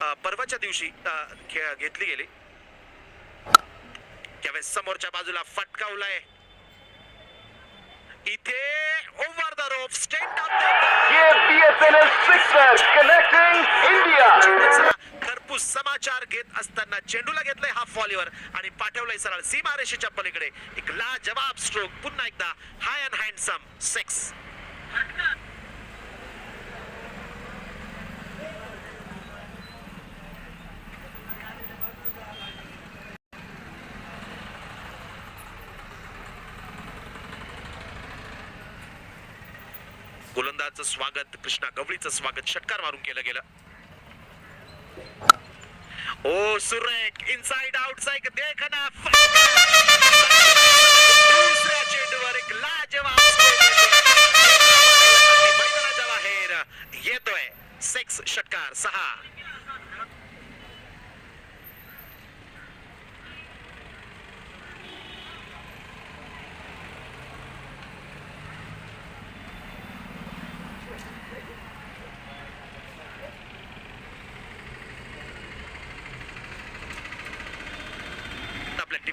पर्वाच्या दिवशी अ, खे- घेतली गेली. त्यावेळेस समोरच्या बाजूला फटकावलाय. इथे ओव्हर द रोप स्टेट ये बीएसएनएल सिक्सर कनेक्टिंग इंडिया खरपूस समाचार घेत असताना चेंडूला घेतलंय हाफ व्हॉलीवर आणि पाठवलंय सरळ सीमारेषेच्या पलीकडे. एक ला जवाब स्ट्रोक पुन्हा एकदा हाय अँड हँडसम सिक्स गोलंदाजचं स्वागत कृष्णा गवळीचं स्वागत षटकार मारून केलं गेलं. ओ सुरेख इनसाइड साईक देखना दुसऱ्या चेंडूवर एक लाजवाब येतोय. मैदानाच्या बाहेर येतोय. सेक्स षटकार सहा.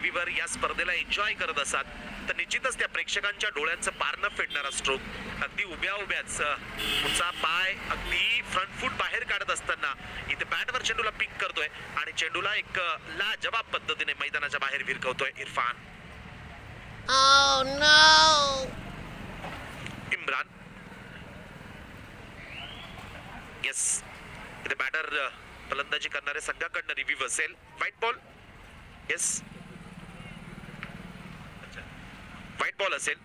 टीव्हीवर या स्पर्धेला एन्जॉय करत असाल तर निश्चितच त्या प्रेक्षकांच्या डोळ्यांचं पारणं फेडणारा स्ट्रोक अगदी उभ्या उभ्याच पुढचा पाय अगदी फ्रंट फूट बाहेर काढत असताना इथे बॅटवर चेंडूला पिक करतोय आणि चेंडूला एक अ, ला जवाब पद्धतीने मैदानाच्या बाहेर विरकवतोय Irfan. Oh no! Imran. Yes इथे बॅटर फलंदाजी करणारे संघाकडनं रिव्ह्यू असेल. White ball yes white ball असेल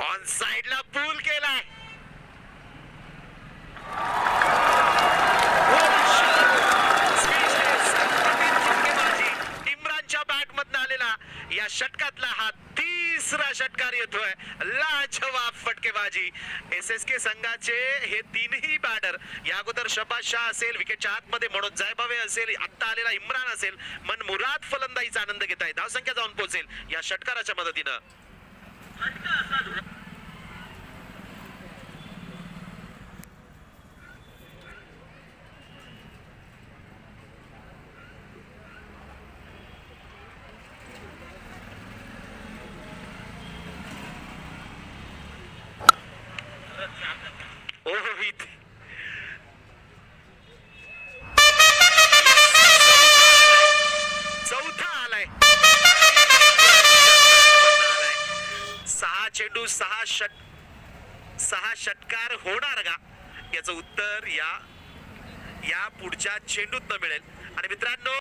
ऑन साइडला पूल केलाय इम्रानच्या बॅट मधनं आलेला. या षटकातला हा तीन तिसरा षटकार येतोय. लाजवाब फटकेबाजी. एस एस के संघाचे हे तीनही बॅटर या अगोदर शबाज शाह असेल विकेटच्या आतमध्ये म्हणून जायबावे असेल आत्ता आलेला इम्रान असेल मन मुराद फलंदाजीचा आनंद घेत आहे धावसंख्या जाऊन पोहोचेल या षटकाराच्या मदतीनं. चेंडू सहा षट सहा षटकार होणार का? याचं उत्तर या या पुढच्या चेंडूत मिळेल. आणि मित्रांनो